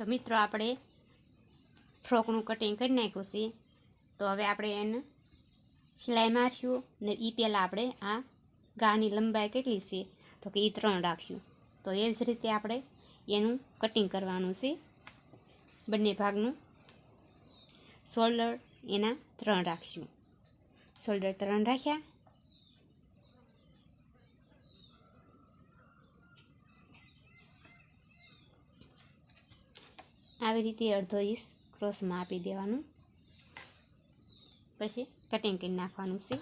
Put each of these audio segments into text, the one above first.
તો મિત્રો આપણે ફ્રોકનું કટિંગ કરી નાખ્યું છે. તો હવે આપણે એને સિલાઈ મારશું ને એ પહેલાં આપણે આ ગાની લંબાઈ કેટલી છે તો કે એ ત્રણ રાખશું. તો એવી જ રીતે આપણે એનું કટિંગ કરવાનું છે. બંને ભાગનું શોલ્ડર એના ત્રણ રાખશું. શોલ્ડર ત્રણ રાખ્યા. આવી રીતે અડધો ઇંચ ક્રોસમાં આપી દેવાનું. પછી કટિંગ કરી નાખવાનું છે.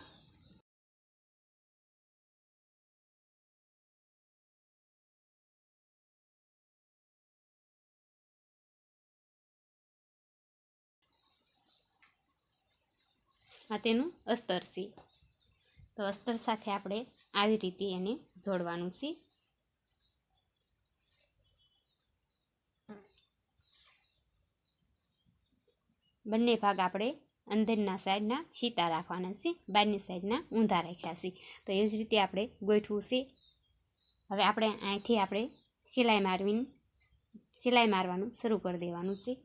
આ તેનું અસ્તર છે. તો અસ્તર સાથે આપણે આવી રીતે એને જોડવાનું છે. બંને ભાગ આપણે અંદરના સાઈડના સીતા રાખવાના છે બહારની સાઈડના ઊંધા રાખ્યા છે. તો એવી જ રીતે આપણે ગોઠવું છે. હવે આપણે અહીંથી આપણે સિલાઈ મારવી સિલાઈ મારવાનું શરૂ કરી દેવાનું છે.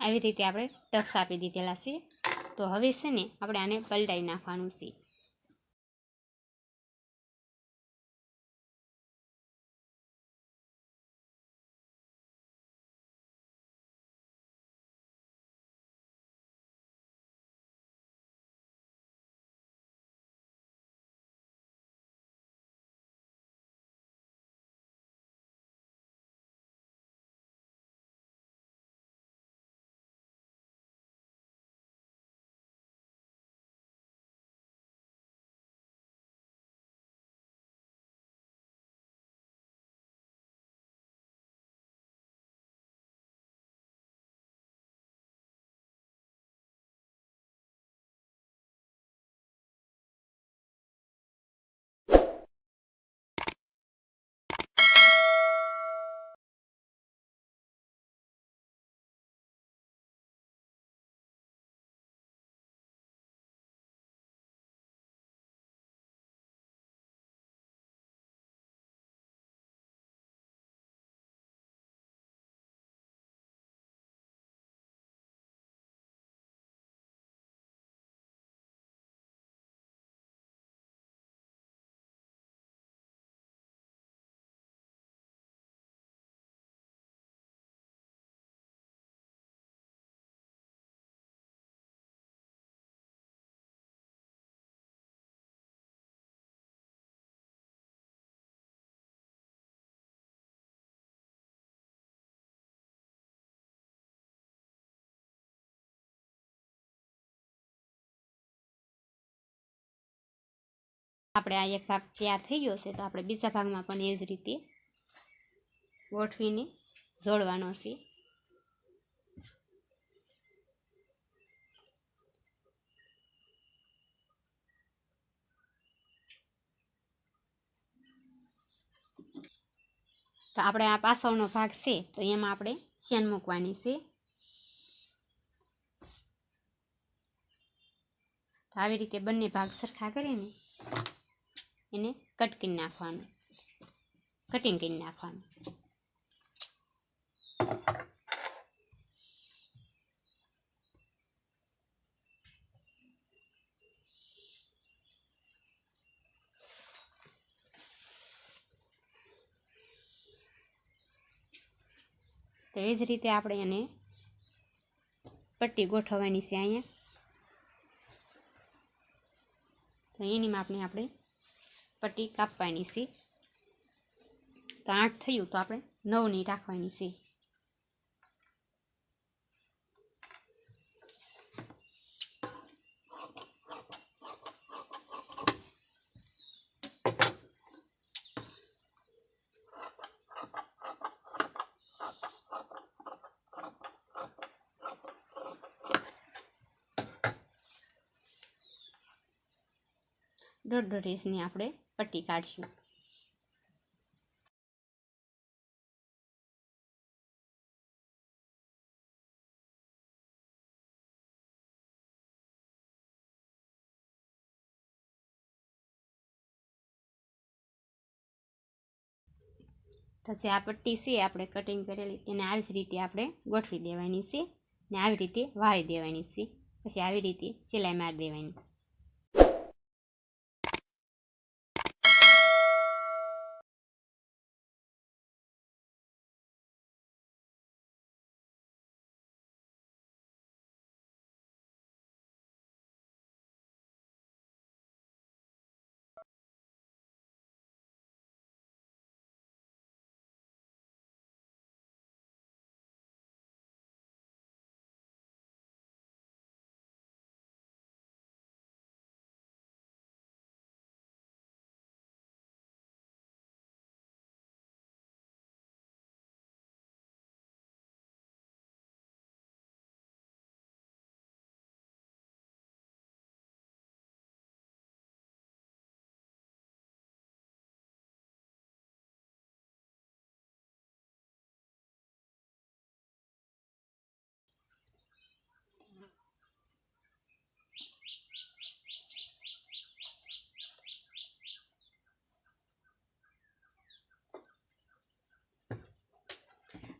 આવી રીતે આપણે ટક્સ આપી દીધેલા છે. તો હવે છે ને આપણે આને પલટાવી નાખવાનું છે. આપણે આ એક ભાગ તૈયાર થઈ ગયો છે, તો આપણે બીજા ભાગમાં પણ એ જ રીતે ગોઠવીને જોડવાનો છે. તો આપણે આ પાછળનો ભાગ છે, તો એમાં આપણે શેન મૂકવાની છે. તો આવી રીતે બંને ભાગ સરખા કરીને એને કટ કરી નાખવાનું. કટિંગ કરી નાખવાનું. તો એ જ રીતે આપણે એને પટ્ટી ગોઠવવાની છે અહીંયા. તો એની માપની આપણે પટ્ટી કાપવાની છે. તો આઠ થયું તો આપણે નવની રાખવાની છે. દોઢ દોઢ ઇંચની આપણે પટ્ટી કાઢશું. તો જે આ પટ્ટી છે આપણે કટિંગ કરેલી, તેને આવી જ રીતે આપણે ગોઠવી દેવાની છે ને આવી રીતે વાળી દેવાની છે. પછી આવી રીતે સિલાઈ મારી દેવાની.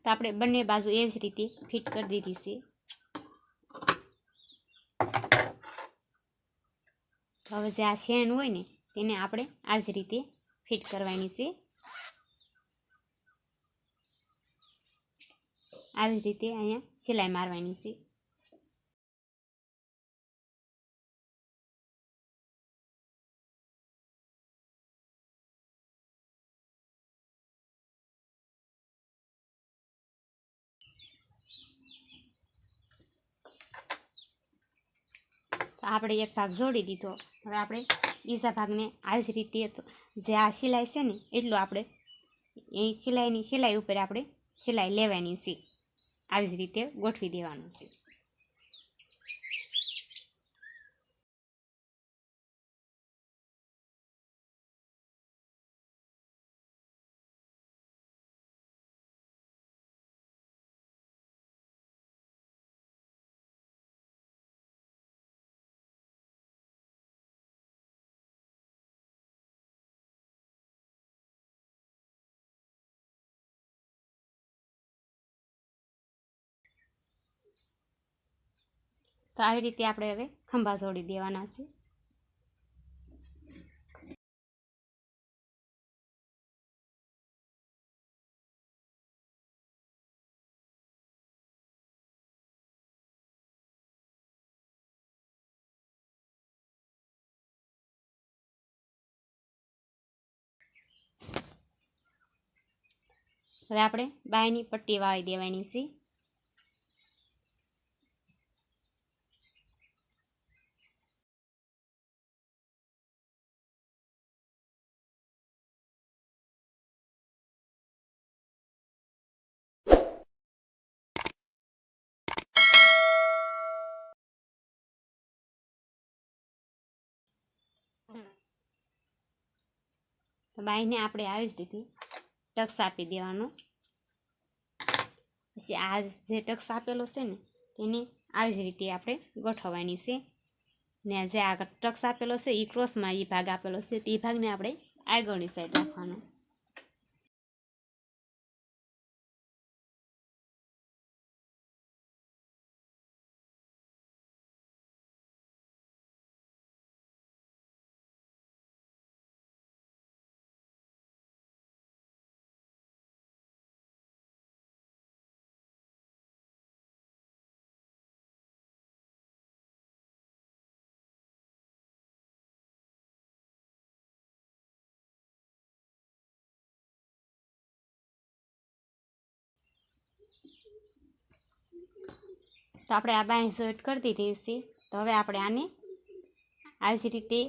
તો આપણે બંને બાજુ એવી જ રીતે ફિટ કરી દીધી છે. હવે જે આ શેણ હોય ને, તેને આપણે આવી જ રીતે ફિટ કરવાની છે. આવી જ રીતે અહીંયા સિલાઈ મારવાની છે. આપણે એક ભાગ જોડી દીધો. હવે આપણે બીજા ભાગને આવી જ રીતે જે આ સિલાઈ છે ને, એટલું આપણે એ સિલાઈની સિલાઈ ઉપર આપણે સિલાઈ લેવાની છે. આવી જ રીતે ગોઠવી દેવાનું છે. તો આવી રીતે આપણે હવે ખંભા જોડી દેવાના છે. હવે આપણે બાયની પટ્ટી વાળી દેવાની છે. તો બાઈને આપણે આવી જ રીતે ટક્સ આપી દેવાનો. પછી આ જે ટક્સ આપેલો છે ને, તેને આવી જ રીતે આપણે ગોઠવવાની છે. ને જે આગળ ટક્સ આપેલો છે એ ક્રોસમાં એ ભાગ આપેલો છે, તે ભાગને આપણે આગળની સાઈડ રાખવાનો. તો આપણે આ બાય સેટ કરી દીધી છે. તો હવે આપણે આને આવી જ રીતે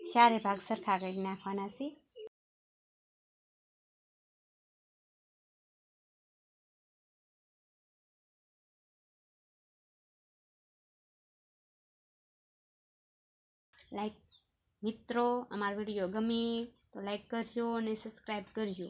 ચારે ભાગ સરખા કરી નાખવાના છે. લાઈક મિત્રો, અમારો વીડિયો ગમે તો લાઈક કરજો અને સબસ્ક્રાઈબ કરજો.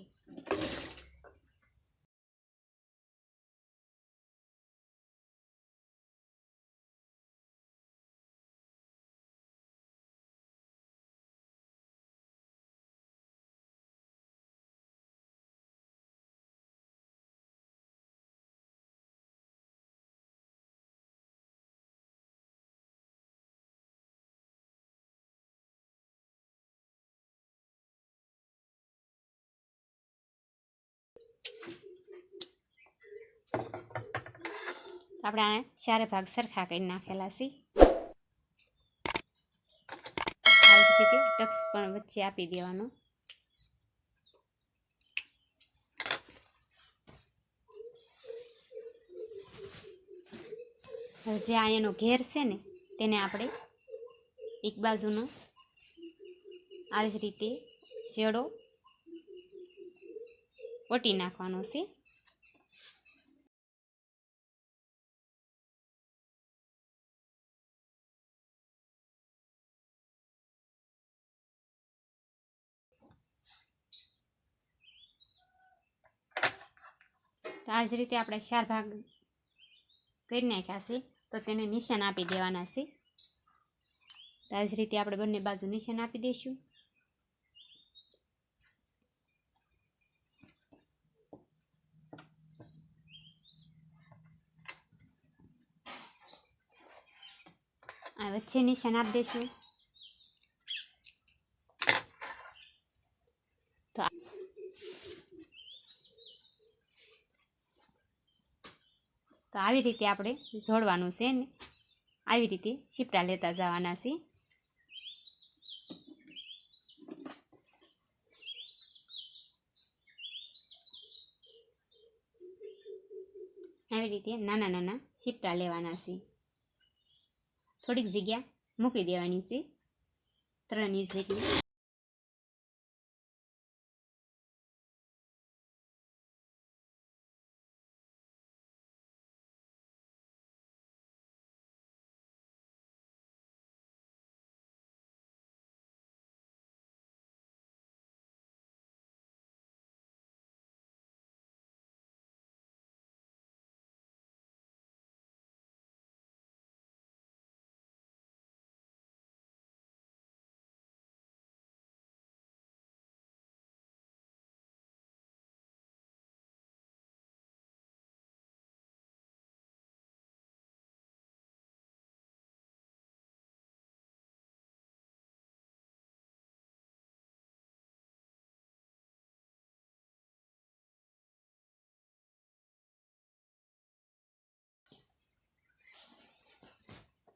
આપણે આને ચારે ભાગ સરખા કરી નાખેલા છે. આવી રીતે ટક્સ પણ વચ્ચે આપી દેવાનો. જે એનો ઘેર છે ને, તેને આપણે એક બાજુનો આવી જ રીતે શેડો ઓટી નાખવાનો છે. તો આ જ રીતે આપણે ચાર ભાગ કરી નાખ્યા છે. તો તેને નિશાન આપી દેવાના છે. તો આ જ રીતે આપણે બંને બાજુ નિશાન આપી દઈશું. વચ્ચે નિશાન આપી દઈશું તો આ- તો આવી રીતે આપણે જોડવાનું છે ને. આવી રીતે શીપડા લેતા જવાના છે. આવી રીતે નાના નાના શીપડા લેવાના છે. થોડીક જગ્યા મૂકી દેવાની છે. ત્રણ ઇંચ જેટલી.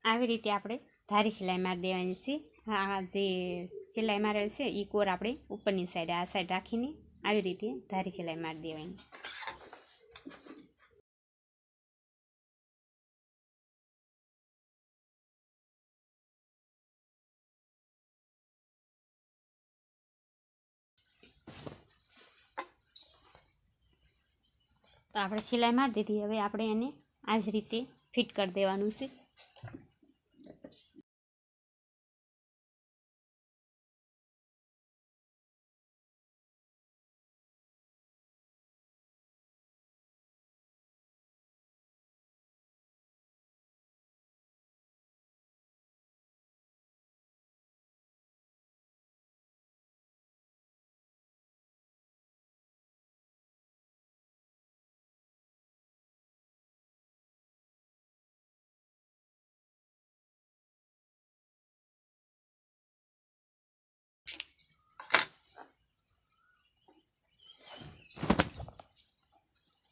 આવી રીતે આપણે ધારી સિલાઈ મારી દેવાની છે. આ જે સિલાઈ મારેલ છે એ કોર આપણે ઉપરની સાઈડ આ સાઈડ રાખીને આવી રીતે ધારી સિલાઈ મારી દેવાની. તો આપણે સિલાઈ મારી દીધી. હવે આપણે એને આવી જ રીતે ફિટ કરી દેવાનું છે.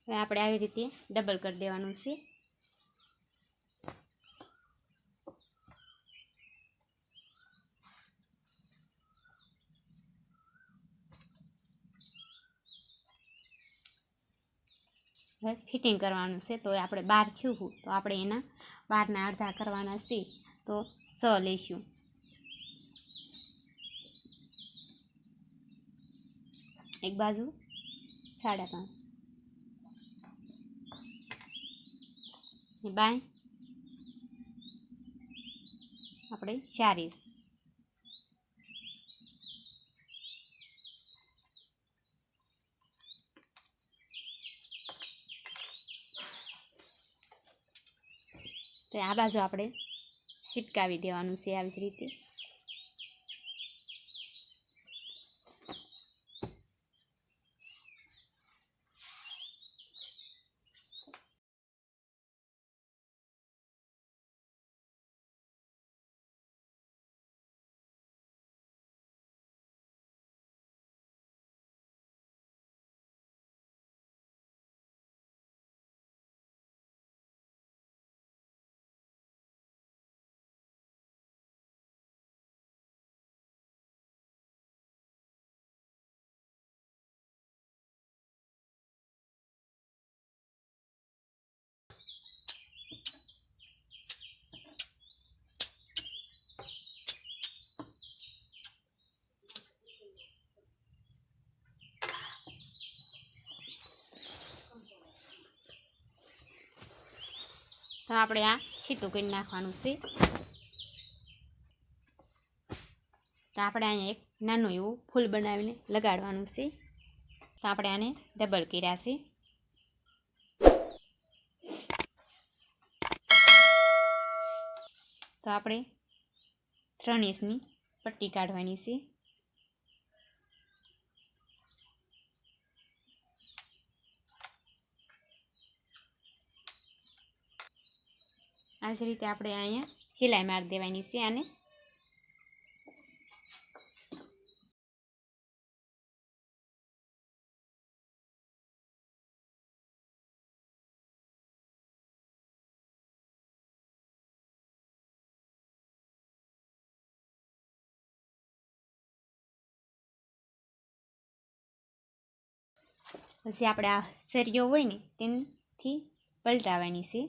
હવે આપણે આવી રીતે ડબલ કરી દેવાનું છે. હવે ફિટિંગ કરવાનું છે, તો આપણે બાર થયું. હતું તો આપણે એના બારના અડધા કરવાના છે, તો સ લઈશું. એક બાજુ સાડા પાંચ બાય. આપણે સારીશ તો આ બાજુ આપણે ચીપકાવી દેવાનું છે આવી જ રીતે. તો આપણે આ સીતું કરી નાખવાનું છે. તો આપણે અહીંયા એક નાનું એવું ફૂલ બનાવીને લગાડવાનું છે. તો આપણે આને ડબલ કર્યા છે. તો આપણે ત્રણ ઇંચની પટ્ટી કાઢવાની છે. આવી રીતે આપણે અહીંયા સિલાઈ મારી દેવાની છે આને. પછી આપણે આ સરિયો હોય ને, તેનાથી પલટાવવાની છે.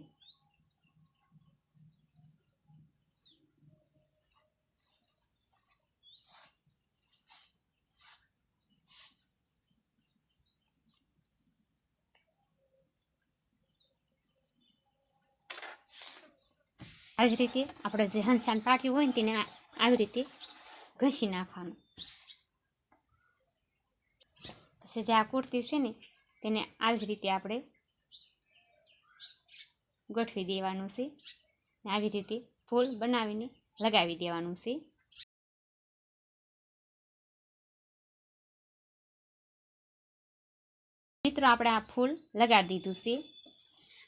આવી જ રીતે આપણે જે હંસાન પાટ્યું હોય ને તેને આ- આવી રીતે ઘસી નાખવાનું. પછી જે આ કુર્તી છે ને, તેને આવી જ રીતે આપણે ગોઠવી દેવાનું છે ને આવી રીતે ફૂલ બનાવીને લગાવી દેવાનું છે. મિત્રો, આપણે આ ફૂલ લગાડી દીધું છે.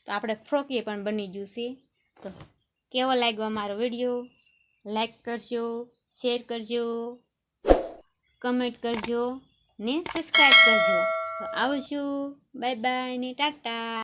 તો આપણે ફ્રોકીએ પણ બની ગયું છે. તો કેવો લાગ્યો અમારો વીડિયો? લાઈક કરજો શેર કરજો કમેન્ટ કરજો ને સબસ્ક્રાઈબ કરજો. તો આવજો. બાય બાય ને ટાટા.